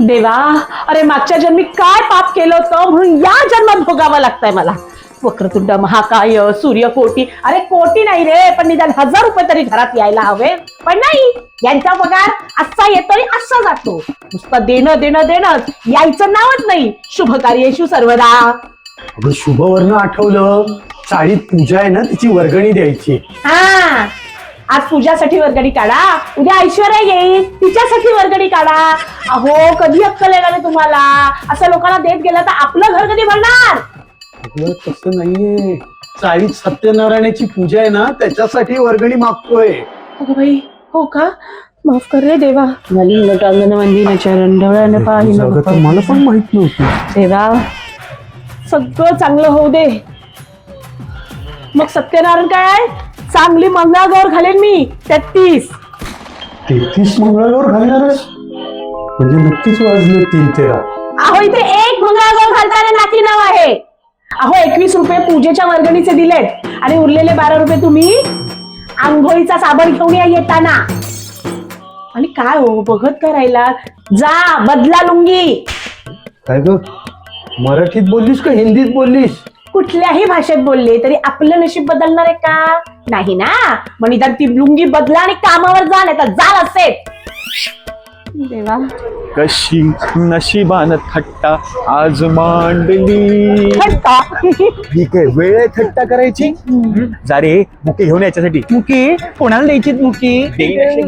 देवा अरे मागच्या जन्मी काय पाप केलं होतं म्हणून या जन्मात भोगावं लागतंय मला. वक्रतुंड महाकाय सूर्यकोटी अरे कोटी नाही रे पण निदान हजार रुपये तरी घरात यायला हवे. पण नाही यांचा पगार असा येतो आणि असा जातो. नुसतं देणं देणं देणंच. यायचं नावच नाही. शुभ कार्येषु सर्वदा. अगं शुभवर्ण आठवलं. चाळीत पूजा आहे ना तिची वर्गणी द्यायची. हा. आज पूजासाठी वर्गणी काढा. उद्या ऐश्वर्या येईल. तिच्यासाठी वर्गणी काढा. अहो कधी अक्कल येणार आहे तुम्हाला. असं लोकांना देत गेला तर आपलं घर कधी भरणार? अगं तसं नाहीये. चाळीत सत्यनारायणाची पूजा आहे ना त्याच्यासाठी वर्गणी मागतोय. अगं बाई हो का? माफ कर रे देवा. मलिंग टांगण मंदिर चरण ढवळ्यानं अगं, तर मला पण माहीत नव्हतं. देवा सगळं चांगलं होऊ दे. मग सत्यनारायण काय आहे? चांगली मंगळागौर घालेन मी. तेहतीस. तेहतीस मंगळागौर घालणारच म्हणजे नक्कीच वाजले तीन तेरा. अहो इथे एक मंगळागौर घालताना नाती नाव आहे. अहो एकवीस रुपये पूजेच्या वर्गणीचे दिलेत. आणि उरलेले बारा रुपये तुम्ही आंघोळीचा साबण घेऊन या येताना. आणि काय हो बघत करायला जा बदला लुंगी. काय ग? मराठीत बोललीस का हिंदीत बोललीस? कुठल्याही भाषेत बोलले तरी आपलं नशीब बदलणार आहे का? नाही ना? मग निदान ती लुंगी बदला आणि कामावर जा नाही तर जा असेल देवा. कशी नशिबान थट्टा आज मांडली. ठीक आहे वेळ आहे थट्टा करायची? जा रे बुके घेऊन याच्यासाठी. मुके कोणाला द्यायची मुके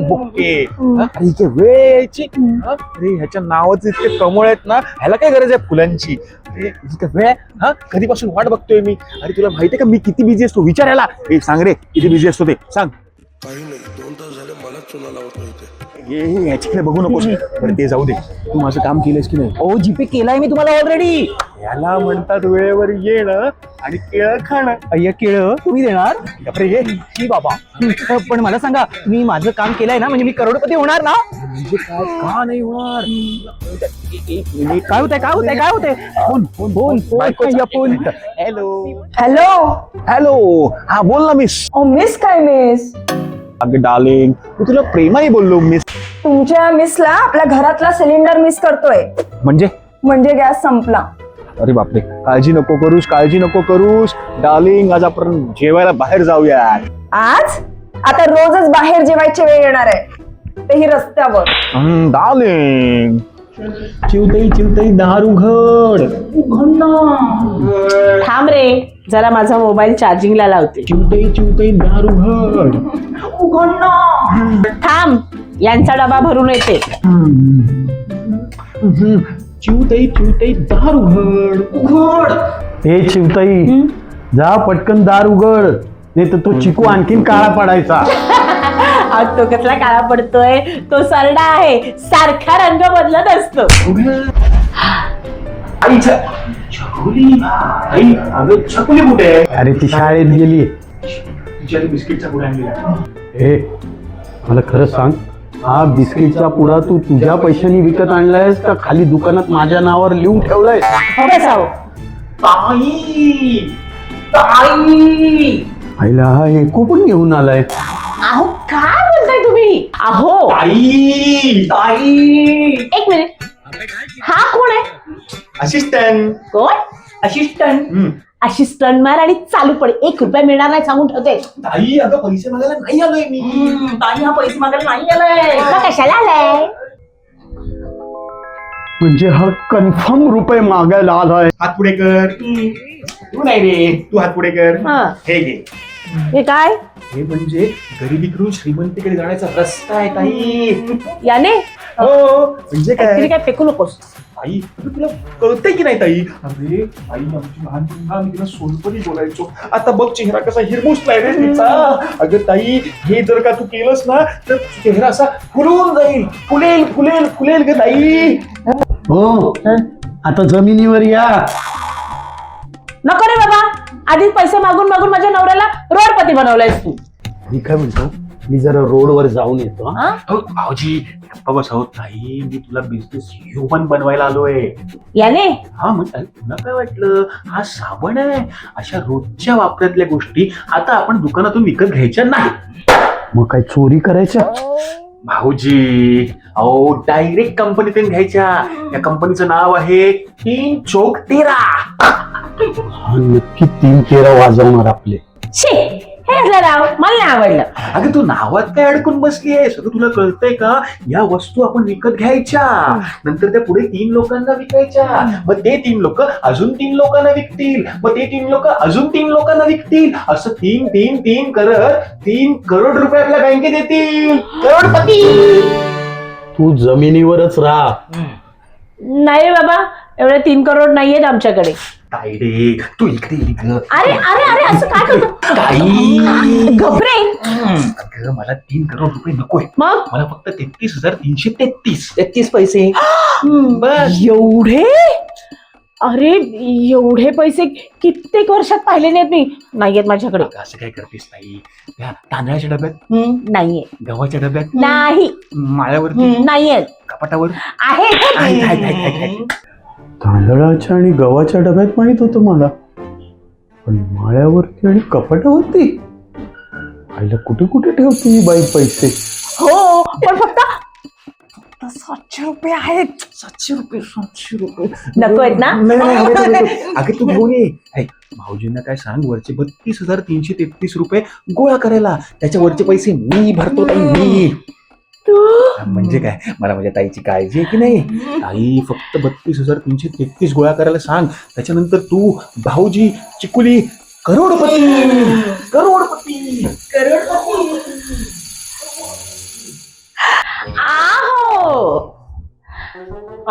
बुके? ठीक आहे वेळ यायची. हं? अरे ह्याच्या नावाचे इतके कमळ आहेत ना ह्याला काय गरज आहे फुलांची? अरे इतकी काय वेळ आहे? हा? कधीपासून वाट बघतोय मी? अरे तुला माहितीये का मी किती बिझी असतो? विचारायला ए सांग रे किती बिझी असतो ते? सांग. काही नाही दोन तास झाले मला चुना लावत नव्हते ये ये, ह्याच्याकडे बघू नकोस. बरं ते जाऊ दे. तू माझं काम केलंस की नाही? ओ जीपे केलाय मी तुम्हाला ऑलरेडी याला म्हणतात वेळेवर येणं आणि केळं खाणं. अय्या केळ तुम्ही देणार? बापरे. ये ही बाबा. हं, पण मला सांगा तुम्ही माझं काम केलंय ना म्हणजे मी करोडपती होणार ना? म्हणजे काय का नाही होणार? एक- एक मिनिट. काय होतंय काय होतंय काय होतंय? Phone phone phone phone. Hello hello hello हा बोल ना मिस ओ मिस काय मिस अगं डार्लिंग मी तुला प्रेमाने बोललो मिस तुमच्या मिसला आपल्या घरातला सिलेंडर मिस करतोय. म्हणजे? म्हणजे गॅस संपला. अरे बापरे काळजी नको करूस काळजी नको करूस. डार्लिंग आज आपण जेवायला बाहेर जाऊया. आज? आता रोजच बाहेर जेवायची वेळ येणार आहे. तेही रस्त्यावर. डार्लिंग चिवताई चिवताई दारू घड. थांब रे. जरा माझा मोबाईल चार्जिंगला लावते. चिवताई चिवताई दारू घड. थांब यांचा डबा भरून येते. चिवताई चिवताई दारू घड. उघड. हे चिवताई जा पटकन दार उघड नाही तर तो चिकू आणखीन काळा पडायचा. आज तो कसला काळा पडतोय? तो सरडा आहे. सारखा रंग बदलत असतो. आईच्या छकुली आई अगं छकुली कुठे? आहे अरे ती शाळेत गेली. तिच्या बिस्किटचा पुढे आणलेला हे मला खरं सांग हा बिस्किटचा पुडा तू तुझ्या पैशानी विकत आणलायस का खाली दुकानात माझ्या नावावर लिहून ठेवलाय हो कसा हो. ताई ताई! आईला हा एकू पण घेऊन आलाय? अहो काय बोलताय तुम्ही? अहो. ताई ताई! एक मिनिट. हा कोण आहे? असिस्टंट कोण? असिस्टंट हम्म. असिस्टंट मार आणि चालू पड. एक रुपया मिळणार नाही सांगून ठेवते. ताई अगं पैसे मागायला नाही आलोय मी. ताई हा पैसे मागायला नाही आलाय. कशाला आलाय? म्हणजे हा कन्फर्म रुपये मागायला आलाय. हात पुढे कर. तू नाही रे तू हात पुढे कर. हा. हे घे. हे काय? हे म्हणजे गरिबीकडून श्रीमंतीकडे जाण्याचा रस्ता आहे ताई. याने? हो. म्हणजे ऍक्च्युली काय काय फेकू नकोस. ताई अगं तुला कळतंय की नाही ताई? अरे आई आमची लहानपणी ना, मी तिला सोनपणी बोलायचो. आता बघ चेहरा कसा हिरमुसलाय रे तिचा. अगं ताई हे जर का तू केलंस ना तर चेहरा असा फुलून जाईल. फुलेल फुलेल फुलेल ग ताई. हो? आता जमिनीवर या. नको रे बाबा. आधीच पैसे मागून मागून माझ्या नवऱ्याला रोडपती बनवलायस तू. मी काय म्हणतो? मी जरा रोडवर जाऊन येतो हा? हा? अहो, भाऊजी गप्पा बस आहोत ताई मी तुला बिझनेस ह्युमन बनवायला आलोय. याने? हा ताई, तुला काय वाटलं? हा साबण आहे. अशा रोजच्या वापरातल्या गोष्टी आता आपण दुकानातून विकत घ्यायच्या नाही. मग काय चोरी करायच्या? भाऊजी अहो डायरेक्ट कंपनीतून घ्यायच्या. या कंपनीचं नाव आहे तीन चौक तेरा. हा नक्की तीन तेरा वाजवणार आपले. शे हे असलं नाव मला नाही आवडलं. अगं तू नावात काय अडकून बसली आहे सगळं तुला कळतंय का? या वस्तू आपण विकत घ्यायच्या. नंतर त्या पुढे तीन लोकांना विकायच्या. मग ते तीन लोक अजून तीन लोकांना विकतील. मग ते तीन लोक अजून तीन लोकांना विकतील. असं तीन तीन तीन करत तीन करोड रुपये आपल्या बँकेत येतील. करोडपती! तू जमिनीवरच राहा. नाही बाबा एवढे तीन करोड नाहीयेत आमच्याकडे. तायडे तू इकडे. अरे अरे अरे असं काय करतो? ताई. घबरे. अगं मला तीन करोड रुपये नकोय. मग? मला फक्त तेहतीस हजार तीनशे तेहतीस. तेहतीस पैसे. बस. एवढे? अरे एवढे पैसे कित्येक वर्षात पाहिले नाहीत मी. नाहीयेत माझ्याकडे. अगं, असं काय करतेस ताई? त्या तांदळाच्या डब्यात? नाहीये. गव्हाच्या डब्यात? नाही. माळ्यावरती? नाहीयेत. कपाटावर? आहे आहेत. तांदळाच्या आणि गव्हाच्या डब्यात माहीत होतं मला. पण माळ्यावरती आणि कपाटावरती? आईला कुठे कुठे ठेवते ही बाई पैसे? हो पण फक्त सातशे रुपये आहेत. सातशे रुपये सातशे रुपये. नको आहेत ना? नाही, नाही. अगं तू घेऊन ये. भाऊजींना काय सांग वरचे बत्तीस हजार तीनशे तेहतीस रुपये गोळा करायला. त्याच्या वरचे पैसे मी भरतो ताई मी. म्हणजे काय? मला माझ्या ताईची काळजी आहे की नाही? ताई फक्त बत्तीस हजार तीनशे तेहतीस गोळा करायला सांग. त्याच्यानंतर तू भाऊजी चिकुली करोडपती! करोडपती! आहो!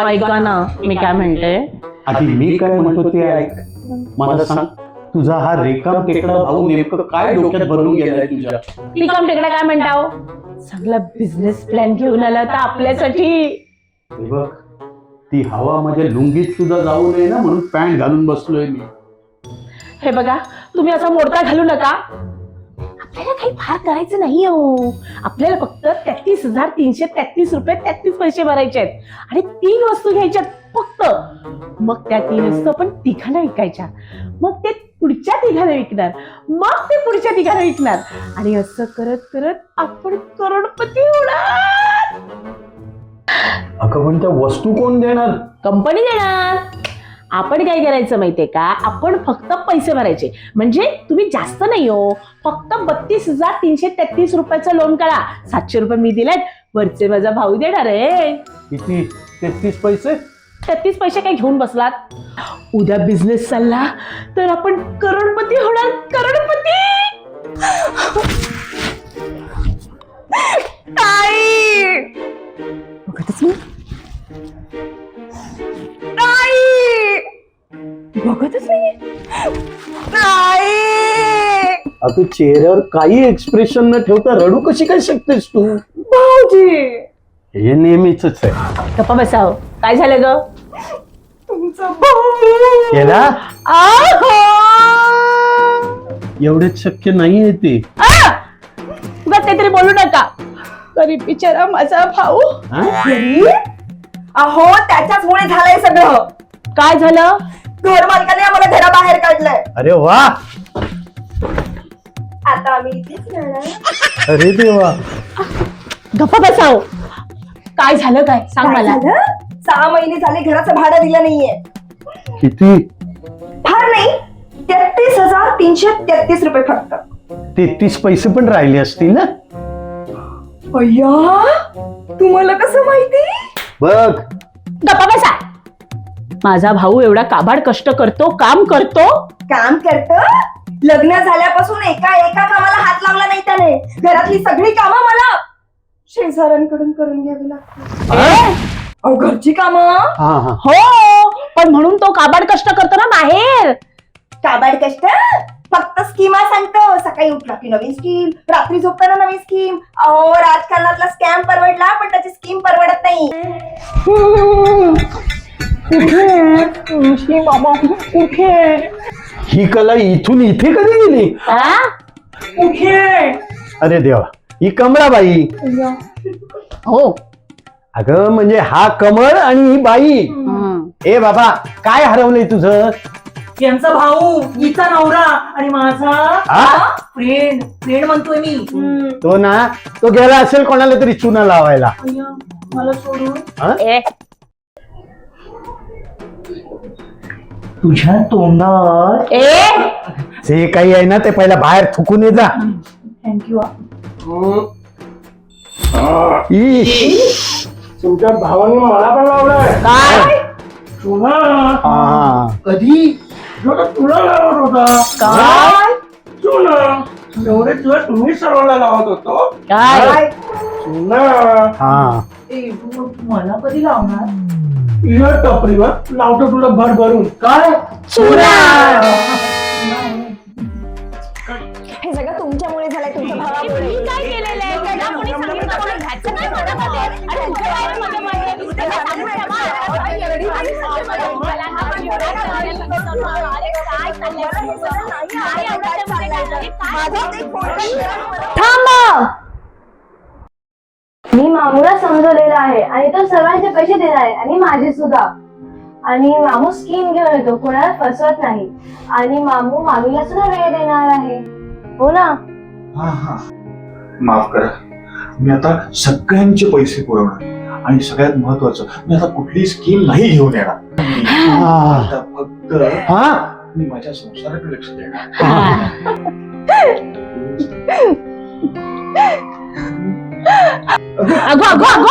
ऐका ना मी काय म्हणते? आधी मी काय म्हणतो ते ऐक. मला सांग. तुझा हा रेकाम टेकडा भाऊ नेमकं काय डोक्यात भरून गेलाय तुझ्या? टिकम टिकडा काय म्हणताव? चांगला बिझनेस प्लॅन घेऊन आला तर आपल्यासाठी. हे बघ ती हवा माझ्या लुंगीत सुद्धा जाऊ नये ना म्हणून पॅन्ट घालून बसलोय मी. हे बघा तुम्ही असा मोडका घालू नका. आपल्याला काही फार करायचं नाही हो. आपल्याला फक्त तेहतीस हजार तीनशे तेहतीस रुपये तेहतीस पैसे भरायचे आहेत. आणि तीन वस्तू घ्यायच्यात फक्त. मग त्या तीन वस्तू आपण तिघांना विकायच्या. मग ते पुढच्या तिघांना विकणार. मग ते पुढच्या तिघांना विकणार. आणि असं करत करत आपण करोडपती होणार. अगं पण त्या वस्तू कोण देणार? कंपनी देणार. आपण काय करायचं माहितीये का? आपण फक्त पैसे भरायचे. म्हणजे तुम्ही जास्त नाही हो. फक्त बत्तीस हजार तीनशे तेहतीस रुपयाचं लोन करा सातशे रुपये मी दिलेत. वरचे माझा भाऊ देणार आहे. किती? तेहतीस पैसे? तेहतीस पैसे काय घेऊन बसलात? उद्या बिझनेस चालला तर आपण करोडपती होणार करोडपती! ताई! बघतच मी ताई! बघतच नाही ताई! अगं चेहऱ्यावर काही एक्सप्रेशन न ठेवता रडू कशी काय शकतेस तू? भाऊजी! हे नेहमीच आहे. गप्पा बसाव. काय झालं ग? तुमचा भाऊ. केला? आहो! एवढेच शक्य नाहीये ते. आ! उगाच काहीतरी बोलू नका. तरी बिचारा माझा भाऊ. हा? अहो त्याच्याचमुळे झालंय सगळं. काय झालं? घर मालकाने आम्हाला घराबाहेर काढलंय. अरे वा! आता आम्ही इथेच राहणार. अरे देवा! गप्पा बसाव. काय झालं काय? सांग काय मला. झालं? सहा महिने झाले घराचं भाडं दिलं नाहीये. किती? फार नाही. तेहतीस हजार तीनशे तेहतीस रुपये फक्त. तेहतीस पैसे पण राहिले असतील ना? अय्या तुम्हाला कसं माहिती? बघ. गप्पा बसा. माझा भाऊ एवढा काबाड कष्ट करतो काम करतो. काम करत? लग्न झाल्यापासून एका एका कामाला हात लावला नाही त्याने. घरातली सगळी कामं मला. शेजाऱ्यांकडून करून घ्यावी अहो घरची कामं? हा हा. हो पण म्हणून तो काबाड कष्ट करतो ना बाहेर. काबाड कष्ट? फक्त स्कीमा सांगतो. सकाळी उठला की नवीन स्कीम रात्री झोपताना नवीन स्कीम अहो राजकारणातला स्कॅम परवडला पण त्याची स्कीम परवडत नाही. कुठे बाबा कुठे ही कला इथून इथे कधी गेली? हा? कुठे अरे देवा. ही कमळाबाई हो. अगं म्हणजे हा कमळ आणि ही बाई. ए बाबा काय हरवलंय तुझं? यांचा भाऊ हिचा नवरा आणि माझा हा? फ्रेंड. फ्रेंड म्हणतोय मी. तो ना तो गेला असेल कोणाला तरी चुना लावायला. मला सोडून. ए. तुझ्या तोंडात ए. जे काही आहे ना ते पहिला बाहेर थुकून ये जा. थँक्यू. तुमच्या भावाने मला पण लावलाय. काय? चुना. हा. कधी? जो तुला लावत होता. काय? चुना. एवढे दिवस तुम्ही सर्वांना लावत होतो. काय? चुना. हा. ए तू मला कधी लावणार? या टपरीवर लावतो तुला भर भरून. काय? चुना. मी मामूला समजवलेला आहे आणि तो सर्वांचे पैसे देणार आहे आणि माझे सुद्धा. आणि मामू स्कीम घेऊन येतो कोणाला फसवत नाही. आणि मामू मामीला सुद्धा वेळ देणार आहे. हो ना? हा हा. माफ करा. मी आता सगळ्यांचे पैसे पुरवणार. आणि सगळ्यात महत्वाचं मी आता कुठली स्कीम नाही घेऊन येणार. हा. आता फक्त हा? मी माझ्या संसाराकडे लक्ष देणार अगं अगं अगं.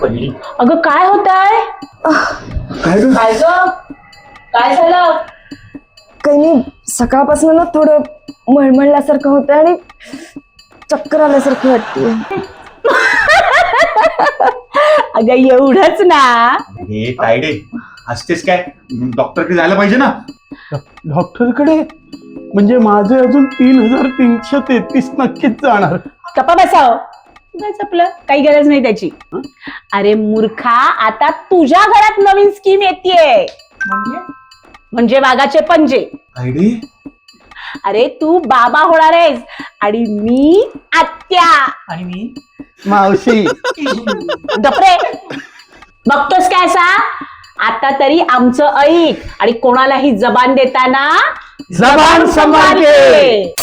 पहिली अगं काय होत आहे काय ग? काय ग? काय झालं? काही नाही सकाळपासून ना थोडं मळमळल्यासारखं होतं आणि चक्कर आल्यासारखी वाटते अगं एवढंच ना. हे तायडे हसतेस काय? डॉक्टरकडे जायला पाहिजे ना. डॉक्टरकडे म्हणजे माझे अजून तीन हजार तीनशे तेहतीस नक्कीच जाणार. कपा बसाव. बस आपलं काही गरज नाही त्याची. अरे मूर्खा आता तुझ्या घरात नवीन स्कीम येते म्हणजे? म्हणजे वाघाचे पंजे. तायडे अरे तू बाबा होणार आहेस. आणि मी आत्या. आणि मी? मावशी. गपरे बघतोस काय असा आता तरी आमचं ऐक आणि कोणालाही जबान देताना जबान संभाळते संभाळते.